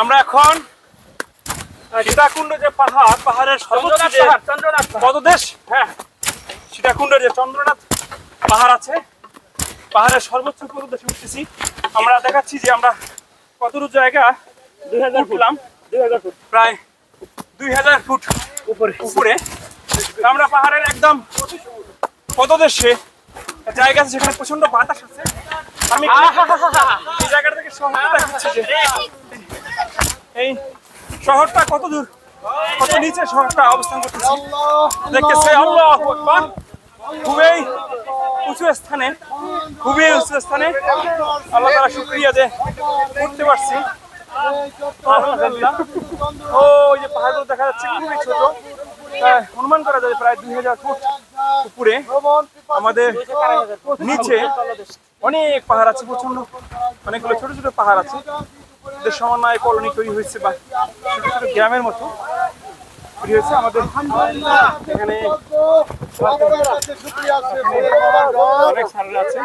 আমরা এখন সীতাকুণ্ড যে পাহাড় পাহাড়ের সর্বোচ্চ যে। পদদেশ হ্যাঁ সীতাকুণ্ডের যে চন্দ্রনাথ পাহাড় আছে পাহাড়ের সর্বোচ্চ পদদেশে উঠতেছি। আমরা দেখাচ্ছি যে আমরা কতটুকু জায়গা দুই হাজার ফুট। উঠলাম। দুই হাজার ফুট। প্রায় দুই হাজার ফুট উপরে। উপরে। আমরা পাহাড়ের একদম পদদেশে জায়গা আছে যেখানে প্রচণ্ড বাতাস আছে। আমি এই জায়গাটা থেকে শহরটা দেখাচ্ছি যে এই শহরটা কত দূর? কত নিচে শহরটা অবস্থান করতেছে? দেখতেছে আল্লাহ আকবার। খুবই উঁচু স্থানে খুবই উঁচু স্থানে আল্লাহ তারা শুক্রিয়া যে উঠতে পারছি। ও ওই যে পাহাড়গুলো দেখা যাচ্ছে খুবই ছোট। আহ, অনুমান করা যায় প্রায় দুই হাজার ফুট উপরে আমাদের নিচে অনেক পাহাড় আছে প্রচণ্ড অনেকগুলো ছোট ছোট পাহাড় আছে। সমন্বয়ে কলোনি তৈরি হয়েছে বা ছোট ছোট গ্রামের মতো তৈরি হয়েছে আমাদের এখানে অনেক সারা আছে।